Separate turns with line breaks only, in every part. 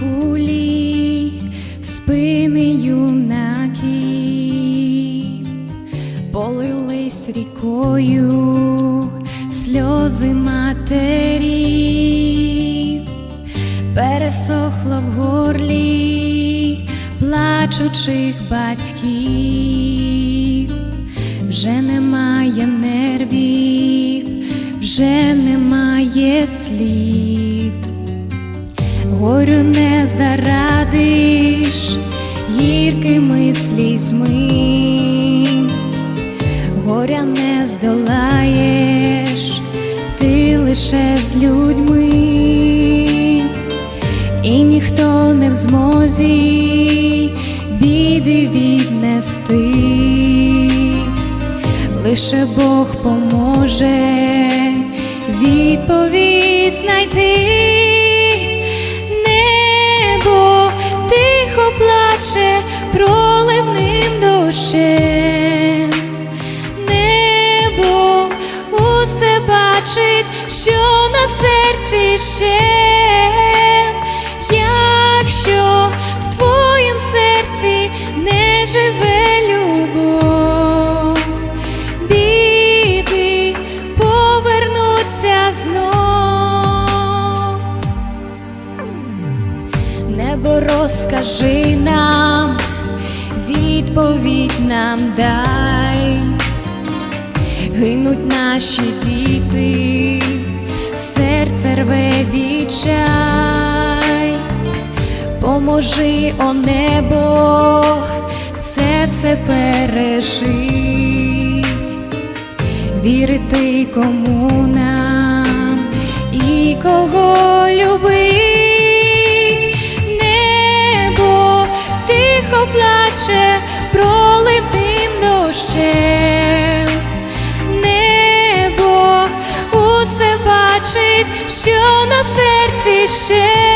кулі спини юнаків полились рікою сльози матері, пересохло в горлі плачучих батьків, вже немає нервів, вже немає слів горю не зарадиш гіркими слізьми, горя не здолаєш, ти лише з людьми, і ніхто не в змозі біди віднести, лише Бог поможе відповідь знайти. Бачить, що на серці ще. Якщо в твоїм серці не живе любов, біди повернуться знов. Небо розкажи нам, відповідь нам дай, гинуть наші діти, серце рве відчай, поможи, о небо, це все пережить, вірити кому нам і кого що на серці ще,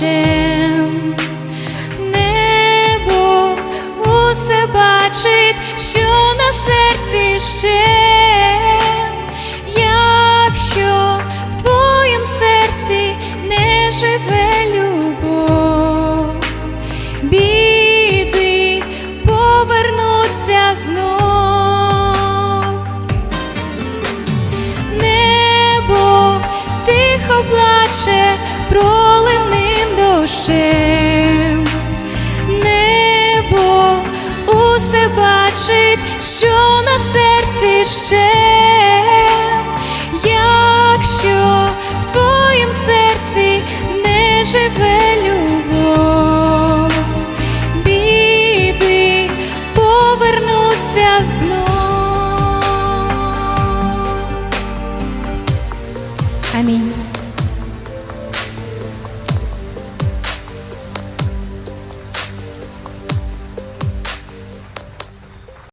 проливним. Небо усе бачить, що на серці ще. Якщо в твоїм серці не живе любов, біди повернуться знов. Небо тихо плаче проливним Небо